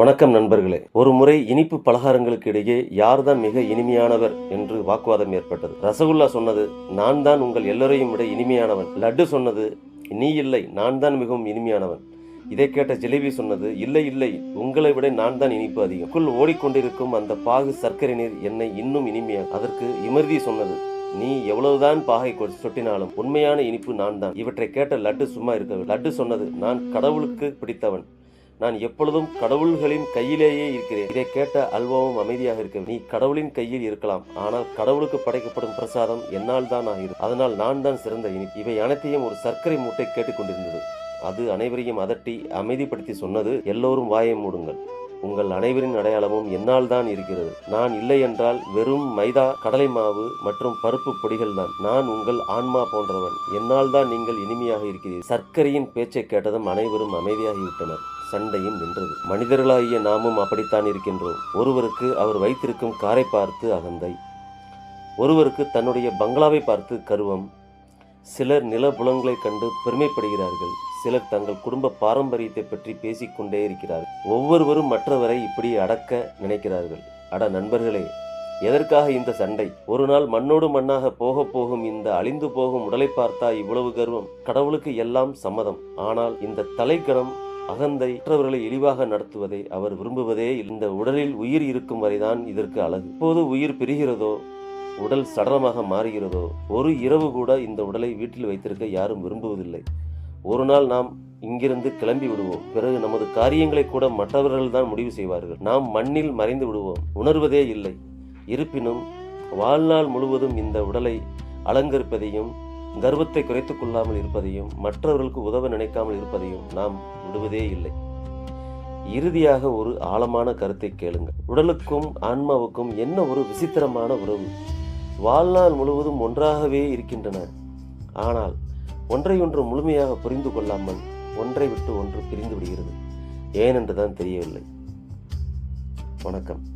வணக்கம் நண்பர்களே. ஒரு முறை இனிப்பு பலகாரங்களுக்கு இடையே யார்தான் மிக இனிமையானவர் என்று வாக்குவாதம் ஏற்பட்டது. ரசகுல்லா சொன்னது நான் தான் உங்கள் எல்லோரையும் விட இனிமையானவன். லட்டு சொன்னது நீ இல்லை நான் தான் மிகவும் இனிமையானவன். இதை கேட்ட ஜிலேபி சொன்னது இல்லை இல்லை உங்களை விட நான் தான் இனிப்பு அதிகம். குள் ஓடிக்கொண்டிருக்கும் அந்த பாகு சர்க்கரை நீர் என்னை இன்னும் இனிமையா அதற்கு இமர்தி சொன்னது நீ எவ்வளவுதான் பாகை சொட்டினாலும் உண்மையான இனிப்பு நான் தான். இவற்றை கேட்ட லட்டு சும்மா இருக்கவில்லை. லட்டு சொன்னது நான் கடவுளுக்கு பிடித்தவன். நான் எப்பொழுதும் கடவுள்களின் கையிலேயே இருக்கிறேன். இதை கேட்ட அல்வாவும் அமைதியாக இருக்க நீ கடவுளின் கையில் இருக்கலாம். ஆனால் கடவுளுக்கு படைக்கப்படும் பிரசாதம் என்னால் தான் ஆகிறது. அதனால் நான் தான் சிறந்த இனி இவை அனைத்தையும் ஒரு சர்க்கரை மூட்டை கேட்டுக்கொண்டிருந்தது அது அனைவரையும் அதட்டி அமைதிப்படுத்தி சொன்னது எல்லோரும் வாயை மூடுங்கள். உங்கள் அனைவரின் அடையாளமும் என்னால் தான் இருக்கிறது. நான் இல்லை என்றால் வெறும் மைதா கடலை மாவு மற்றும் பருப்பு பொடிகள் தான் நான் உங்கள் ஆன்மா போன்றவன். என்னால் தான் நீங்கள் இனிமையாக இருக்கிறீர்கள். சர்க்கரையின் பேச்சை கேட்டதும் அனைவரும் அமைதியாகிவிட்டனர். சண்டையும் நின்றது. மனிதர்களாகிய நாமும் அப்படித்தான் இருக்கின்றோம். ஒருவருக்கு அவர் வைத்திருக்கும் காரை பார்த்து அகந்தை. ஒருவருக்கு தன்னுடைய பங்களாவை பார்த்து கருவம். சிலர் நிலபுலங்களைக் கண்டு பெருமைப்படுகிறார்கள். சிலர் தங்கள் குடும்ப பாரம்பரியத்தை பற்றி பேசிக்கொண்டே இருக்கிறார்கள். ஒவ்வொருவரும் மற்றவரை இப்படி அடக்க நினைக்கிறார்கள். அட நண்பர்களே எதற்காக இந்த சண்டை? ஒரு நாள் மண்ணோடு மண்ணாக போக போகும் இந்த அழிந்து போகும் உடலை பார்த்தா இவ்வளவு கர்வம். கடவுளுக்கு எல்லாம் சம்மதம். ஆனால் இந்த தலைக்கணம் அகந்தை மற்றவர்களை இழிவாக நடத்துவதை அவர் விரும்புவதே இந்த உடலில் உயிர் இருக்கும் வரைதான் இதற்கு அழகு. இப்போது உயிர் பிரிகிறதோ உடல் சடலமாக மாறுகிறதோ ஒரு இரவு கூட இந்த உடலை வீட்டில் வைத்திருக்க யாரும் விரும்புவதில்லை. ஒரு நாள் நாம் இங்கிருந்து கிளம்பி விடுவோம். பிறகு நமது காரியங்களை கூட மற்றவர்கள் தான் முடிவு செய்வார்கள். நாம் மண்ணில் மறைந்து விடுவோம். உணர்வதே இல்லை. இருப்பினும் வாழ்நாள் முழுவதும் இந்த உடலை அலங்கரிப்பதையும் கர்வத்தை குறைத்துக் கொள்ளாமல் இருப்பதையும் மற்றவர்களுக்கு உதவ நினைக்காமல் இருப்பதையும் நாம் விடுவதே இல்லை. இறுதியாக ஒரு ஆழமான கருத்தை கேளுங்கள். உடலுக்கும் ஆன்மாவுக்கும் என்ன ஒரு விசித்திரமான உறவு? வாழ்நாள் முழுவதும் ஒன்றாகவே இருக்கின்றன. ஆனால் ஒன்றையொன்று முழுமையாக புரிந்து கொள்ளாமல் ஒன்றை விட்டு ஒன்று பிரிந்து விடுகிறது. ஏனென்றுதான் தெரியவில்லை. வணக்கம்.